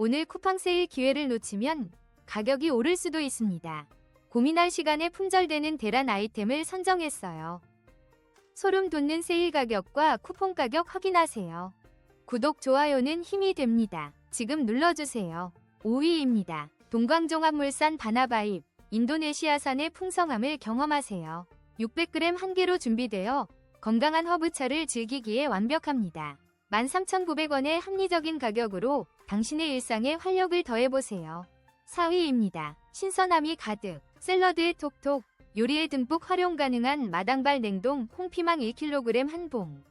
오늘 쿠팡 세일 기회를 놓치면 가격이 오를 수도 있습니다. 고민할 시간에 품절되는 대란 아이템을 선정했어요. 소름 돋는 세일 가격과 쿠폰 가격 확인하세요. 구독, 좋아요는 힘이 됩니다. 지금 눌러주세요. 5위입니다. 동광종합물산 바나바입 인도네시아산의 풍성함을 경험하세요. 600g 한 개로 준비되어 건강한 허브차를 즐기기에 완벽합니다. 13,900원의 합리적인 가격으로 당신의 일상에 활력을 더해보세요. 4위입니다. 신선함이 가득, 샐러드에 톡톡, 요리에 듬뿍 활용 가능한 마당발 냉동 홍피망 1kg 한 봉.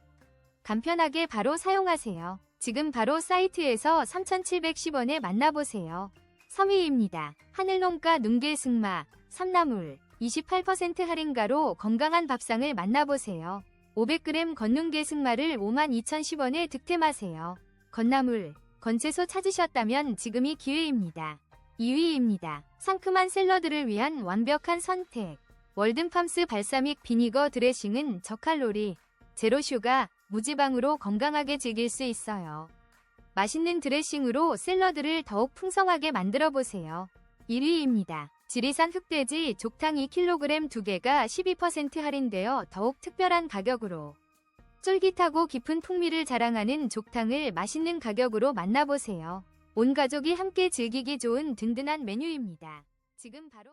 간편하게 바로 사용하세요. 지금 바로 사이트에서 3,710원에 만나보세요. 3위입니다. 하늘농가 눈개승마, 삼나물, 28% 할인가로 건강한 밥상을 만나보세요. 500g 건눈개승마를 52,010원에 득템하세요. 건나물, 건채소 찾으셨다면 지금이 기회입니다. 2위입니다. 상큼한 샐러드를 위한 완벽한 선택. 월든팜스 발사믹 비니거 드레싱은 저칼로리, 제로 슈가, 무지방으로 건강하게 즐길 수 있어요. 맛있는 드레싱으로 샐러드를 더욱 풍성하게 만들어 보세요. 1위입니다. 지리산 흑돼지 족탕 2kg 2개가 12% 할인되어 더욱 특별한 가격으로 쫄깃하고 깊은 풍미를 자랑하는 족탕을 맛있는 가격으로 만나보세요. 온 가족이 함께 즐기기 좋은 든든한 메뉴입니다. 지금 바로